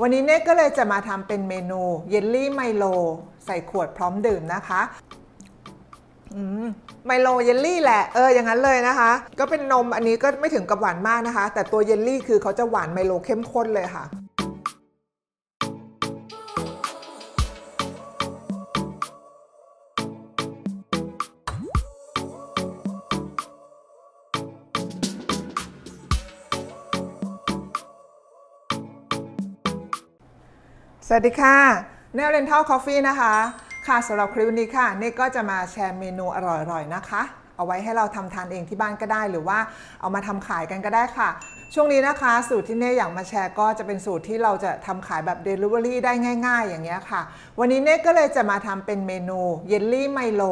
วันนี้เน่ก็เลยจะมาทำเป็นเมนูเยลลี่ไมโล ใส่ขวดพร้อมดื่มนะคะอมไมโลเยลลี่แหละเอออย่างนั้นเลยนะคะ ก็เป็นนมอันนี้ก็ไม่ถึงกับหวานมากนะคะ แต่ตัวเยลลี่คือเขาจะหวานไมโลเข้มข้นเลยค่ะ สวัสดีค่ะเนลเรนทัลคอฟฟี่นะคะ ค่ะสำหรับคลิปนี้ค่ะเน่ก็จะมาแชร์เมนูอร่อยๆนะคะ เอาไว้ให้เราทำทานเองที่บ้านก็ได้ หรือว่าเอามาทำขายกันก็ได้ค่ะ ช่วงนี้นะคะ สูตรที่เน่อยากมาแชร์ก็จะเป็นสูตรที่เราจะทำขายแบบ Delivery ได้ง่าย ๆ อย่างเงี้ยค่ะ วันนี้เน่ก็เลยจะมาทำเป็นเมนูเยลลี่ไมโล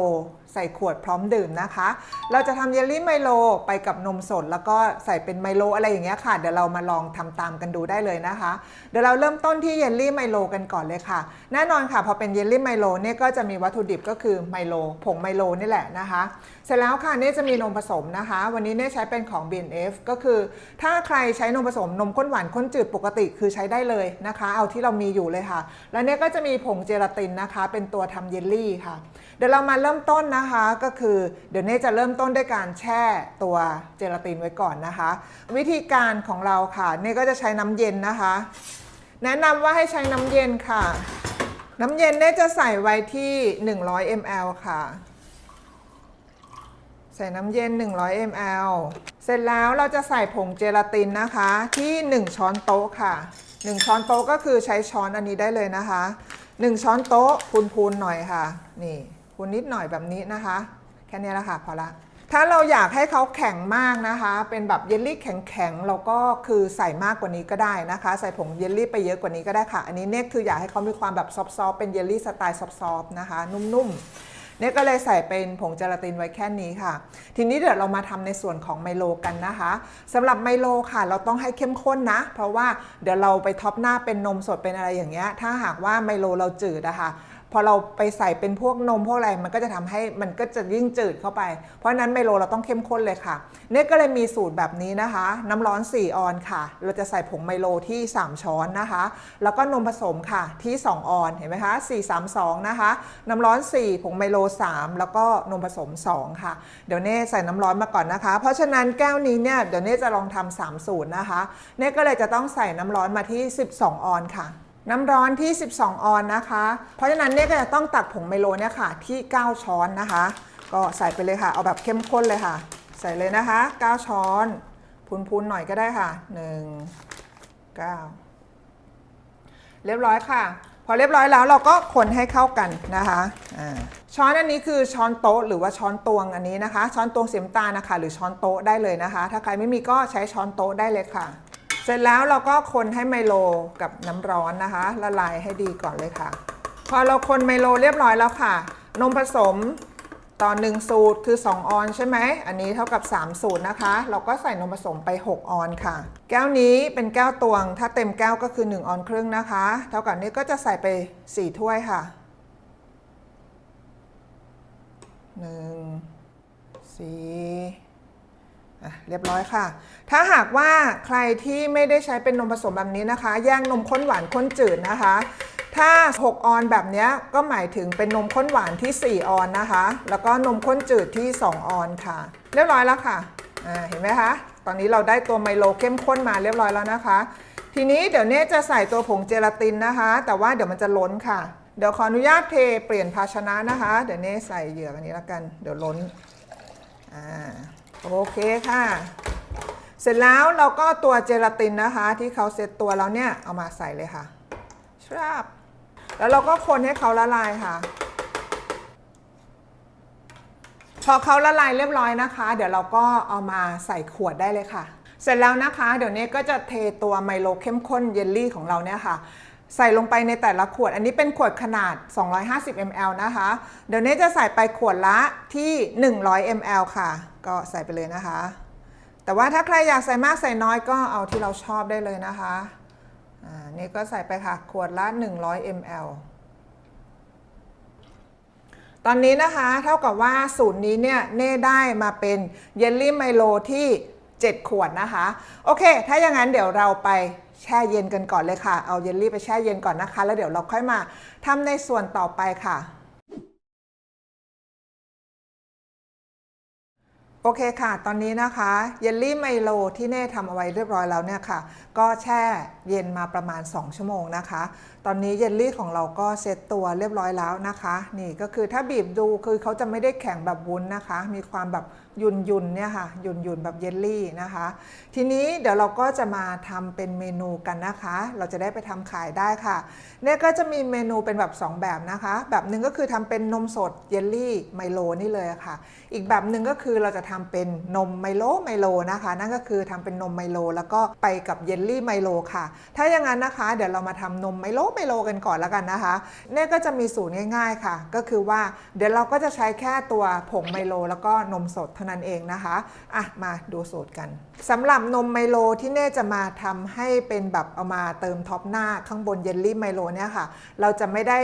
ใส่ขวดพร้อมดื่มนะคะ เราจะทำเยลลี่ไมโลไปกับนมสด แล้วก็ใส่เป็นไมโลอะไรอย่างเงี้ยค่ะ เดี๋ยวเรามาลองทำตามกันดูได้เลยนะคะ เดี๋ยวเราเริ่มต้นที่เยลลี่ไมโลกันก่อนเลยค่ะ แน่นอนค่ะ พอเป็นเยลลี่ไมโลเนี่ยก็จะมีวัตถุดิบก็คือไมโลผงไมโลนี่แหละนะคะ เสร็จแล้วค่ะเนี่จะมีนมผสมนะคะ วันนี้เนี่ยใช้เป็นของ bnf ก็คือ ถ้าใครใช้นมผสมนมข้นหวานข้นจืดปกติคือใช้ได้เลยนะคะ เอาที่เรามีอยู่เลยค่ะ แล้วเนี่ยก็จะมีผงเจลาตินนะคะ เป็นตัวทำเยลลี่ค่ะเดี๋ยวเรามาเริ่มต้นนะคะก็คือเดี๋ยวเน่จะเริ่มต้นด้วยการแช่ตัวเจลาตินไว้ก่อนนะคะ วิธีการของเราค่ะเน่ก็จะใช้น้ำเย็นนะคะ แนะนำว่าให้ใช้น้ำเย็นค่ะ น้ำเย็นเน่จะใส่ไว้ที่ 100 ml ค่ะ ใส่น้ำเย็น 100 ml เสร็จแล้วเราจะใส่ผงเจลาตินนะคะที่ 1 ช้อนโต๊ะค่ะ1ช้อนโต๊ะก็คือใช้ช้อนอันนี้ได้เลยนะคะ1ช้อนโต๊ะพูนๆหน่อยค่ะ นี่ พูนนิดหน่อยแบบนี้นะคะ แค่นี้แหละค่ะพอละ ถ้าเราอยากให้เขาแข็งมากนะคะ เป็นแบบเยลลี่แข็งๆเราก็คือใส่มากกว่านี้ก็ได้นะคะ ใส่ผงเยลลี่ไปเยอะกว่านี้ก็ได้ค่ะ อันนี้เนี่ยคืออยากให้เขามีความแบบซอฟๆเป็นเยลลี่สไตล์ซอฟๆนะคะ นุ่มๆเนี่ยก็เลยใส่เป็นผงเจลาตินไว้แค่นี้ค่ะ ทีนี้เดี๋ยวเรามาทำในส่วนของไมโลกันนะคะสำหรับไมโลค่ะ เราต้องให้เข้มข้นนะ เพราะว่าเดี๋ยวเราไปท็อปหน้าเป็นนมสดเป็นอะไรอย่างเงี้ยถ้าหากว่าไมโลเราจืดอะค่ะ พอเราไปใส่เป็นพวกนมพวกอะไรมันก็จะทำให้มันก็จะยิ่งจืดเข้าไป เพราะฉะนั้นไมโลเราต้องเข้มข้นเลยค่ะเนี่ยก็เลยมีสูตรแบบนี้นะคะ น้ำร้อน 4 ออนค่ะ เราจะใส่ผงไมโลที่ 3 ช้อนนะคะ แล้วก็นมผสมค่ะที่ 2 ออนเห็นไหมคะ4 3 2 นะคะ น้ำร้อน 4 ผงไมโล 3 แล้วก็นมผสม 2 ค่ะ เดี๋ยวเน่ใส่น้ำร้อนมาก่อนนะคะ เพราะฉะนั้นแก้วนี้เนี่ยเดี๋ยวเน่จะลองทำ3สูตรนะคะเน่ก็เลยจะต้องใส่น้ำร้อนมาที่ 12 ออนค่ะ น้ำร้อนที่ 12 ออนนะคะ เพราะฉะนั้นเนี่ยก็จะต้องตักผงไมโลเนี่ยค่ะที่ 9 ช้อนนะคะ ก็ใส่ไปเลยค่ะ เอาแบบเข้มข้นเลยค่ะ ใส่เลยนะคะ 9 ช้อน พูนๆหน่อยก็ได้ค่ะ 1 9 เรียบร้อยค่ะ พอเรียบร้อยแล้วเราก็คนให้เข้ากันนะคะช้อนอันนี้คือช้อนโต๊ะหรือว่าช้อนตวงอันนี้นะคะ ช้อนตวงเสีน้ำตาลนะคะ หรือช้อนโต๊ะได้เลยนะคะ ถ้าใครไม่มีก็ใช้ช้อนโต๊ะได้เลยค่ะ เสร็จแล้วเราก็คนให้ไมโลกับน้ำร้อนนะคะ ละลายให้ดีก่อนเลยค่ะ พอเราคนไมโลเรียบร้อยแล้วค่ะ นมผสมต่อ1สูตรคือ 2 ออนใช่ไหม อันนี้เท่ากับ 3 สูตรนะคะ เราก็ใส่นมผสมไป 6 ออนค่ะ แก้วนี้เป็นแก้วตวง ถ้าเต็มแก้วก็คือ 1 ออนครึ่งนะคะ เท่ากับนี้ก็จะใส่ไป 4 ถ้วยค่ะ 1 4อะ เรียบร้อยค่ะ ถ้าหากว่าใครที่ไม่ได้ใช้เป็นนมผสมแบบนี้นะคะ แย่งนมข้นหวานข้นจืดนะคะ ถ้า 6 ออนแบบนี้ก็หมายถึงเป็นนมข้นหวานที่ 4 ออนนะคะ แล้วก็นมข้นจืดที่ 2 ออนค่ะ เรียบร้อยแล้วค่ะเห็นไหมคะ ตอนนี้เราได้ตัวไมโลเข้มข้นมาเรียบร้อยแล้วนะคะ ทีนี้เดี๋ยวเนี้จะใส่ตัวผงเจลาตินนะคะ แต่ว่าเดี๋ยวมันจะล้นค่ะ เดี๋ยวขออนุญาตเทเปลี่ยนภาชนะนะคะ เดี๋ยวเน่ใส่เหยือกอันนี้แล้วกัน เดี๋ยวล้น อ่า โอเคค่ะ เสร็จแล้วเราก็ตัวเจลาตินนะคะ ที่เขาเซตตัวแล้วเนี่ยเอามาใส่เลยค่ะครับแล้วเราก็คนให้เขาละลายค่ะ พอเขาละลายเรียบร้อยนะคะ เดี๋ยวเราก็เอามาใส่ขวดได้เลยค่ะ เสร็จแล้วนะคะ เดี๋ยวนี้ก็จะเทตัวไมโลเข้มข้นเยลลี่ของเราเนี่ยค่ะ ใส่ลงไปในแต่ละขวด อันนี้เป็นขวดขนาด 250 ml นะคะ เดี๋ยวนี้จะใส่ไปขวดละที่ 100 ml ค่ะ ก็ใส่ไปเลยนะคะ แต่ว่าถ้าใครอยากใส่มากใส่น้อยก็เอาที่เราชอบได้เลยนะคะอ่านี่ก็ใส่ไปค่ะ ขวดละ 100 ml ตอนนี้นะคะเท่ากับว่าสูตรนี้เนี่ยเน่ได้มาเป็นเยลลี่ไมโลที่ 7 ขวดนะคะ โอเค ถ้าอย่างนั้นเดี๋ยวเราไป แช่เย็นกันก่อนเลยค่ะ เอาเยลลี่ไปแช่เย็นก่อนนะคะ แล้วเดี๋ยวเราค่อยมาทำในส่วนต่อไปค่ะโอเคค่ะ ตอนนี้นะคะ เยลลี่ไมโลที่เน่ทำเอาไว้เรียบร้อยแล้วเนี่ยค่ะ ก็แช่เย็นมาประมาณ 2 ชั่วโมงนะคะ ตอนนี้เยลลี่ของเราก็เซตตัวเรียบร้อยแล้วนะคะ นี่ก็คือถ้าบีบดูคือเขาจะไม่ได้แข็งแบบวุ้นนะคะ มีความแบบ ยุนยุนๆเนี่ยค่ะยุนยุนๆแบบเยลลี่นะคะ ทีนี้เดี๋ยวเราก็จะมาทำเป็นเมนูกันนะคะ เราจะได้ไปทำขายได้ค่ะเนี่ยก็จะมีเมนูเป็นแบบ 2 แบบนะคะ แบบหนึ่งก็คือทำเป็นนมสดเยลลี่ไมโลนี่เลยะค่ะ อีกแบบหนึ่งก็คือเราจะทำเป็นนมไมโลไมโลนะคะ นั่นก็คือทำเป็นนมไมโลแล้วก็ไปกับเยลลี่ไมโลค่ะ ถ้าอย่างนั้นนะคะเดี๋ยวเรามาทำนมไมโลไมโลกันก่อนแล้วกันนะคะเนี่ยก็จะมีสูตรง่าย ๆค่ะ ก็คือว่าเดี๋ยวเราก็จะใช้แค่ตัวผงไมโลแล้วก็นมสดเท่านั้นเองนะคะอะมาดูสูตรกันสำหรับนมไมโลที่เน่จะมาทำให้เป็นแบบเอามาเติมท็อปหน้าข้างบนเยลลี่ไมโลเนี่ยค่ะ เราจะไม่ได้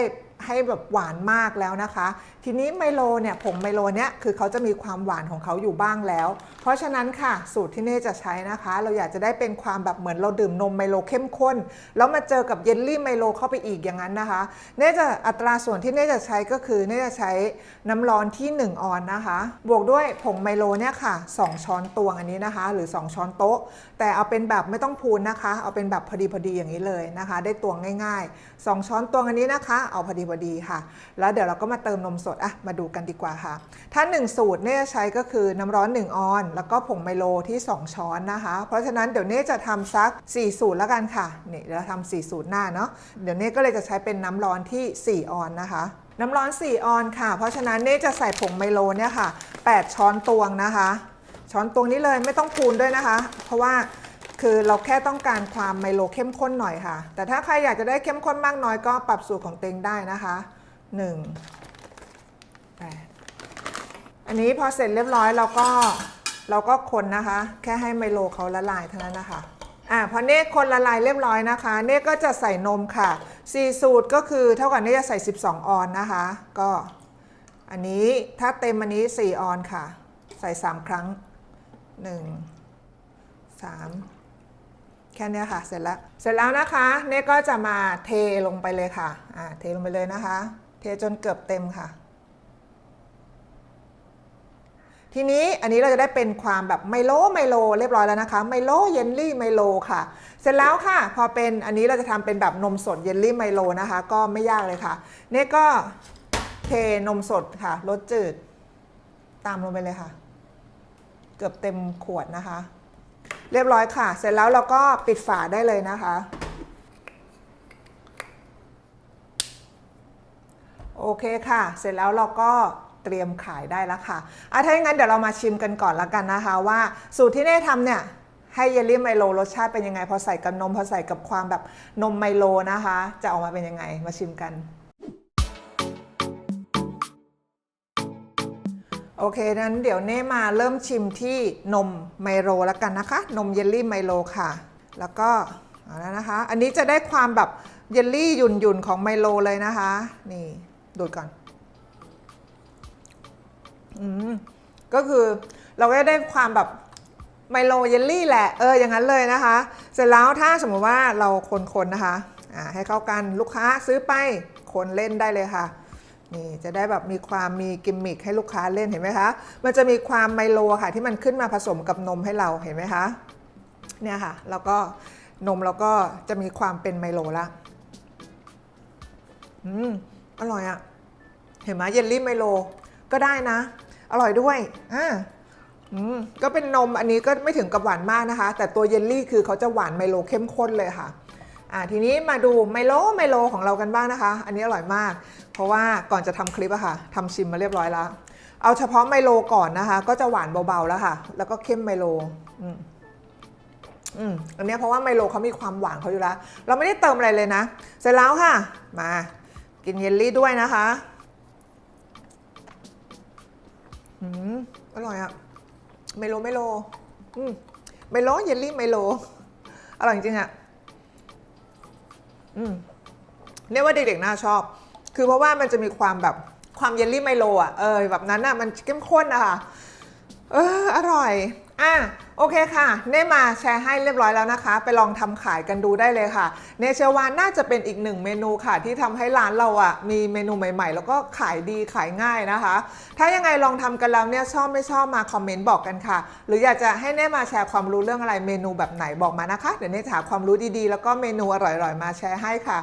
ให้แบบหวานมากแล้วนะคะทีนี้ไมโลเนี่ยผงไมโลเนี่ยคือเขาจะมีความหวานของเขาอยู่บ้างแล้ว เพราะฉะนั้นค่ะสูตรที่เน่จะใช้นะคะ เราอยากจะได้เป็นความแบบเหมือนเราดื่มนมไมโลเข้มข้น แล้วมาเจอกับเยลลี่ไมโลเข้าไปอีกอย่างนั้นนะคะ เน่จะอัตราส่วนที่เน่จะใช้ก็คือเน่จะใช้น้ำร้อนที่ 1 ออนนะคะ บวกด้วยผงไมโลเนี่ยค่ะ 2 ช้อนตวงอันนี้นะคะ หรือ 2 ช้อนโต๊ะ แต่เอาเป็นแบบไม่ต้องพูนนะคะ เอาเป็นแบบพอดีพอดีอย่างนี้เลยนะคะ ได้ตวงง่าย ๆ 2 ช้อนตวงอันนี้นะคะ เอาพอดีพอดีค่ะ แล้วเดี๋ยวเราก็มาเติมนมสดอะมาดูกันดีกว่าค่ะ ถ้า 1 สูตรเนี่ยใช้ก็คือน้ำร้อน 1 ออน แล้วก็ผงไมโลที่ 2 ช้อนนะคะ เพราะฉะนั้นเดี๋ยวเน่จะทำสัก 4 สูตรแล้วกันค่ะนี่เดี๋ยเราทำ4สูตรหน้าเนาะเดี๋ยวเน่ก็เลยจะใช้เป็นน้ำร้อนที่ 4 ออนนะคะน้ำร้อน 4 ออนค่ะ เพราะฉะนั้นเน่จะใส่ผงไมโลเนี่ยค่ะ 8 ช้อนตวงนะคะ ช้อนตวงนี้เลยไม่ต้องคูณด้วยนะคะ เพราะว่าคือเราแค่ต้องการความไมโลเข้มข้นหน่อยค่ะ แต่ถ้าใครอยากจะได้เข้มข้นมากน้อยก็ปรับสูตรของเต็งได้นะคะ 1 8 อันนี้พอเสร็จเรียบร้อยเราก็เราก็คนนะคะ แค่ให้ไมโลเขาละลายเท่านั้นนะคะอ่าพอเนกคนละลายเรียบร้อยนะคะ เนกก็จะใส่นมค่ะ4สูตรก็คือเท่ากับเนกจะใส่ 12 ออนนะคะ ก็อันนี้ถ้าเต็มอันนี้ 4 ออนค่ะ ใส่ 3 ครั้ง 1 3 แค่นี้ค่ะเสร็จแล้ว เสร็จแล้วนะคะเนกก็จะมาเทลงไปเลยค่ะอ่าเทลงไปเลยนะคะ เทจนเกือบเต็มค่ะ ทีนี้อันนี้เราจะได้เป็นความแบบไมโลไมโลเรียบร้อยแล้วนะคะไมโลเยลลี่ไมโลค่ะ เสร็จแล้วค่ะ พอเป็นอันนี้เราจะทำเป็นแบบนมสดเยลลี่ไมโลนะคะ ก็ไม่ยากเลยค่ะเนี่ก็เทนมสดค่ะรสจืด ตามลงไปเลยค่ะ เกือบเต็มขวดนะคะ เรียบร้อยค่ะ เสร็จแล้วเราก็ปิดฝาได้เลยนะคะ โอเคค่ะ เสร็จแล้วเราก็ ตรียมขายได้แล้วค่ะอะถ้าอย่างนั้นเดี๋ยวเรามาชิมกันก่อนละกันนะคะ ว่าสูตรที่เน่ทำเนี่ยให้เยลลี่ไมโลรสชาติเป็นยังไง พอใส่กับนม พอใส่กับความแบบนมไมโลนะคะ จะออกมาเป็นยังไงมาชิมกัน โอเคนั้นเดี๋ยวเน่มาเริ่มชิมที่นมไมโลแล้วกันนะคะ นมเยลลี่ไมโลค่ะ แล้วก็เอาแล้วนะคะ อันนี้จะได้ความแบบเยลลี่หยุ่นๆของไมโลเลยนะคะ นี่ดูดก่อน อืมก็คือเราก็ได้ความแบบไมโลเยลลี่แหละ เอออย่างนั้นเลยนะคะ เสร็จแล้วถ้าสมมติว่าเราคนๆนะคะอ่าให้เข้ากันลูกค้าซื้อไปคนเล่นได้เลยค่ะนี่จะได้แบบมีความมีกิมมิคให้ลูกค้าเล่นเห็นไหมคะ มันจะมีความไมโลค่ะที่มันขึ้นมาผสมกับนมให้เราเห็นไหมคะเนี่ยค่ะแล้วก็นมเราก็จะมีความเป็นไมโลละอืมอร่อยอะเห็นไหมเยลลี่ไมโลก็ได้นะ อร่อยด้วยอ่าอืมก็เป็นนมอันนี้ก็ไม่ถึงกับหวานมากนะคะ แต่ตัวเยลลี่คือเขาจะหวานไมโลเข้มข้นเลยค่ะอ่าทีนี้มาดูไมโลไมโลของเรากันบ้างนะคะ อันนี้อร่อยมาก เพราะว่าก่อนจะทำคลิปอะค่ะทำชิมมาเรียบร้อยแล้ว เอาเฉพาะไมโลก่อนนะคะ ก็จะหวานเบาๆแล้วค่ะ แล้วก็เข้มไมโลอืมอืมอันนี้เพราะว่าไมโลเขามีความหวานเขาอยู่แล้ว เราไม่ได้เติมอะไรเลยนะ เสร็จแล้วค่ะ มา กินเยลลี่ด้วยนะคะ อืมอร่อยอะเมโลเมโลอืมเมโลเยลลี่เมโลอร่อยจริงๆอะอืมเนี่ยว่าเด็กๆน่าชอบ คือเพราะว่ามันจะมีความแบบความเยลลี่ไมโลอะเออแบบนั้นอะมันเข้มข้นอะค่ะเอออร่อย อะโอเคค่ะ เน่มาแชร์ให้เรียบร้อยแล้วนะคะ ไปลองทำขายกันดูได้เลยค่ะ เนเชื่อว่าน่าจะเป็นอีกหนึ่งเมนูค่ะ ที่ทำให้ร้านเราอะมีเมนูใหม่ ๆ แล้วก็ขายดีขายง่ายนะคะ ถ้ายังไงลองทำกันแล้วเนี่ยชอบไม่ชอบมาคอมเมนต์บอกกันค่ะ หรืออยากจะให้เน่มาแชร์ความรู้เรื่องอะไรเมนูแบบไหนบอกมานะคะ เดี๋ยวเน่หาความรู้ดีๆ แล้วก็เมนูอร่อยๆมาแชร์ให้ค่ะ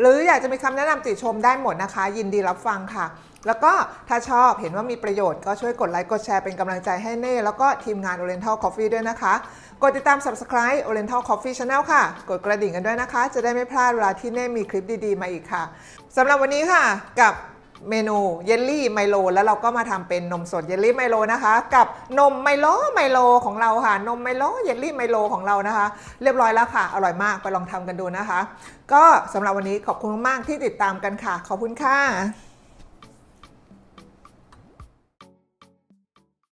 หรืออยากจะมีคำแนะนำติชมได้หมดนะคะ ยินดีรับฟังค่ะ แล้วก็ถ้าชอบเห็นว่ามีประโยชน์ก็ช่วยกดไลค์กดแชร์เป็นกำลังใจให้เน่แล้วก็ทีมงาน Oriental Coffee ด้วยนะคะ กดติดตาม Subscribe Oriental Coffee Channel ค่ะ กดกระดิ่งกันด้วยนะคะ จะได้ไม่พลาดเวลาที่เน่มีคลิปดีๆ มาอีกค่ะสำหรับวันนี้ค่ะกับเมนูเยลลี่ไมโลแล้วเราก็มาทำเป็นนมสดเยลลี่ไมโลนะคะ กับนมไมโลไมโลของเราค่ะ นมไมโลเยลลี่ไมโลของเรานะคะ เรียบร้อยแล้วค่ะ อร่อยมากไปลองทำกันดูนะคะ ก็สำหรับวันนี้ขอบคุณมากที่ติดตามกันค่ะ ขอบคุณค่ะ